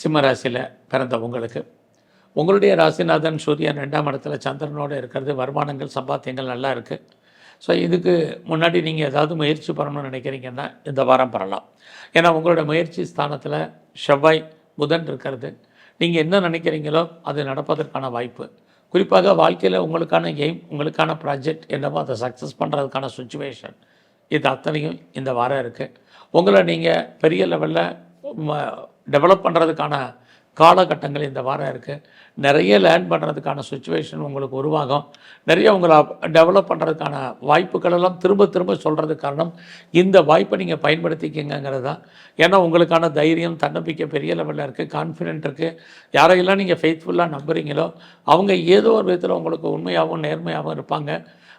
சிம்ம ராசியில் பிறந்த உங்களுக்கு. உங்களுடைய ராசிநாதன் சூரியன் ரெண்டாம் இடத்துல சந்திரனோடு இருக்கிறது. வருமானங்கள் சம்பாத்தியங்கள் நல்லா இருக்குது ஸோ இதுக்கு முன்னாடி நீங்கள் ஏதாவது முயற்சி பண்ணணும்னு நினைக்கிறீங்கன்னா இந்த வாரம் பெறலாம் ஏன்னா உங்களோட முயற்சி ஸ்தானத்தில் செவ்வாய் புதன் இருக்கிறது. நீங்கள் என்ன நினைக்கிறீங்களோ அது நடப்பதற்கான வாய்ப்பு. குறிப்பாக வாழ்க்கையில் உங்களுக்கான எய்ம் உங்களுக்கான ப்ராஜெக்ட் என்னவோ அதை சக்ஸஸ் பண்ணுறதுக்கான சுச்சுவேஷன் இது அத்தனையும் இந்த வாரம் இருக்குது உங்களை நீங்கள் பெரிய லெவலில் டெவலப் பண்ணுறதுக்கான காலகட்டங்கள் இந்த வாரம் இருக்குது நிறைய லேர்ன் பண்ணுறதுக்கான சுச்சுவேஷன் உங்களுக்கு உருவாகும். நிறைய உங்களை டெவலப் பண்ணுறதுக்கான வாய்ப்புகள் எல்லாம் திரும்ப திரும்ப சொல்கிறதுக்கு காரணம் இந்த வாய்ப்பை நீங்கள் பயன்படுத்திக்கிங்கிறது தான் ஏன்னா உங்களுக்கான தைரியம் தன்னம்பிக்கை பெரிய லெவலில் இருக்குது கான்ஃபிடென்ட் இருக்குது யாரையெல்லாம் நீங்கள் ஃபெய்த்ஃபுல்லாக நம்புகிறீங்களோ அவங்க ஏதோ ஒரு விதத்தில் உங்களுக்கு உண்மையாகவும் நேர்மையாகவும் இருப்பாங்க.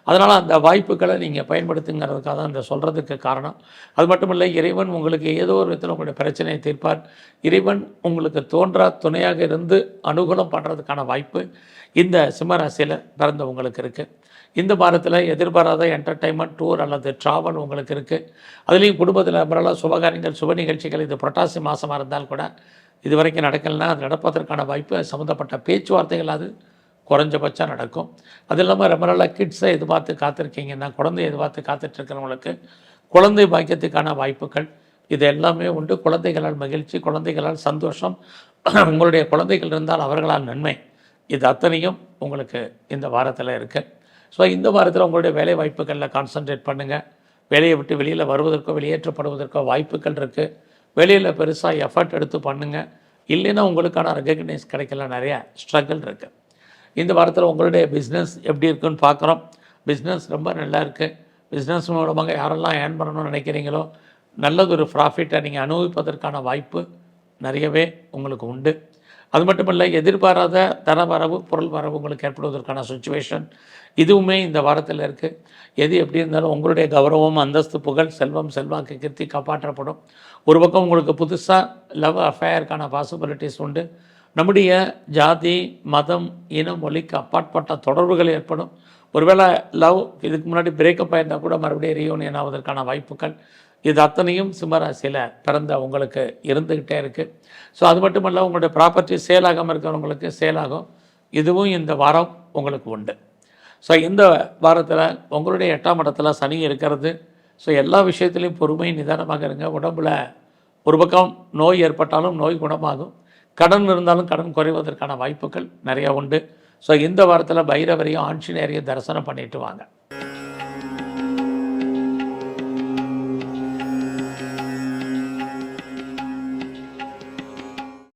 அதனால் அந்த வாய்ப்புகளை நீங்கள் பயன்படுத்துங்கிறதுக்காக தான் இந்த சொல்கிறதுக்கு காரணம். அது மட்டும் இல்லை இறைவன் உங்களுக்கு ஏதோ ஒரு விதத்தில் உங்களுடைய பிரச்சனையை தீர்ப்பார். இறைவன் உங்களுக்கு தோன்றா துணையாக இருந்து அனுகூலம் பண்ணுறதுக்கான வாய்ப்பு இந்த சிம்மராசியில் பிறந்தவங்களுக்கு இருக்குது இந்த வாரத்தில் எதிர்பாராத என்டர்டைன்மெண்ட் டூர் அல்லது ட்ராவல் உங்களுக்கு இருக்குது அதுலேயும் குடும்பத்தில் பரவாயில்ல சுபகாரியங்கள் சுப நிகழ்ச்சிகள் இது புரட்டாசி மாதமாக இருந்தால் கூட இது வரைக்கும் நடக்கலைன்னா அது நடப்பதற்கான வாய்ப்பு சம்மந்தப்பட்ட பேச்சுவார்த்தைகள் அது குறைஞ்சபட்சம் நடக்கும். அது இல்லாமல் ரொம்ப நாளாக கிட்ஸை எதிர்பார்த்து காத்திருக்கீங்கன்னா குழந்தை எதிர்பார்த்து காத்துட்ருக்கிறவங்களுக்கு குழந்தை பாக்கியத்துக்கான வாய்ப்புகள் இது எல்லாமே உண்டு. குழந்தைகளால் மகிழ்ச்சி குழந்தைகளால் சந்தோஷம் உங்களுடைய குழந்தைகள் இருந்தால் அவர்களால் நன்மை இது அத்தனையும் உங்களுக்கு இந்த வாரத்தில் இருக்குது ஸோ இந்த வாரத்தில் உங்களுடைய வேலை வாய்ப்புகளில் கான்சன்ட்ரேட் பண்ணுங்கள் வேலையை விட்டு வெளியில் வருவதற்கோ வெளியேற்றப்படுவதற்கோ வாய்ப்புகள் இருக்குது வெளியில் பெருசாக எஃபர்ட் எடுத்து பண்ணுங்கள் இல்லைன்னா உங்களுக்கான ரெக்கக்னைஸ் கிடைக்கல நிறைய ஸ்ட்ரகிள் இருக்குது இந்த வாரத்தில் உங்களுடைய பிஸ்னஸ் எப்படி இருக்குன்னு பார்க்குறோம் பிஸ்னஸ் ரொம்ப நல்லா இருக்குது பிஸ்னஸ் மூலமாக யாரெல்லாம் ஏர்ன் பண்ணணும்னு நினைக்கிறீங்களோ நல்லதொரு ப்ராஃபிட்டை நீங்கள் அனுபவிப்பதற்கான வாய்ப்பு நிறையவே உங்களுக்கு உண்டு. அது மட்டும் இல்லை எதிர்பாராத தன வரவு பொருள் வரவு உங்களுக்கு ஏற்படுவதற்கான சுச்சுவேஷன் இதுவுமே இந்த வாரத்தில் இருக்குது எது எப்படி இருந்தாலும் உங்களுடைய கௌரவம் அந்தஸ்து புகழ் செல்வம் செல்வாக்கு கீர்த்தி காப்பாற்றப்படும். ஒரு பக்கம் உங்களுக்கு புதுசாக லவ் அஃபேருக்கான பாசிபிலிட்டிஸ் உண்டு. நம்முடைய ஜாதி மதம் இனம் மொழிக்கு அப்பாற்பட்ட தொடர்புகள் ஏற்படும். ஒருவேளை லவ் இதுக்கு முன்னாடி பிரேக்கப் ஆயிருந்தால் கூட மறுபடியும் ரீயூனியன் ஆவதற்கான வாய்ப்புகள் இது அத்தனையும் சிம்மராசியில் பிறந்த உங்களுக்கு இருந்துக்கிட்டே இருக்குது ஸோ அது மட்டும் இல்லை உங்களுடைய ப்ராப்பர்ட்டி சேல் ஆகாமல் இருக்கிறவங்களுக்கு சேல் ஆகும். இதுவும் இந்த வாரம் உங்களுக்கு உண்டு. ஸோ இந்த வாரத்தில் உங்களுடைய எட்டாம் இடத்துல சனி இருக்கிறது. ஸோ எல்லா விஷயத்துலையும் பொறுமை நிதானமாக இருங்க. உடம்புல ஒரு பக்கம் நோய் ஏற்பட்டாலும் நோய் குணமாகும். கடன் இருந்தாலும் கடன் குறைவதற்கான வாய்ப்புகள் நிறையா உண்டு. ஸோ இந்த வாரத்தில் பைரவரையும் ஆஞ்சநேயரையும் தரிசனம் பண்ணிட்டு வாங்க.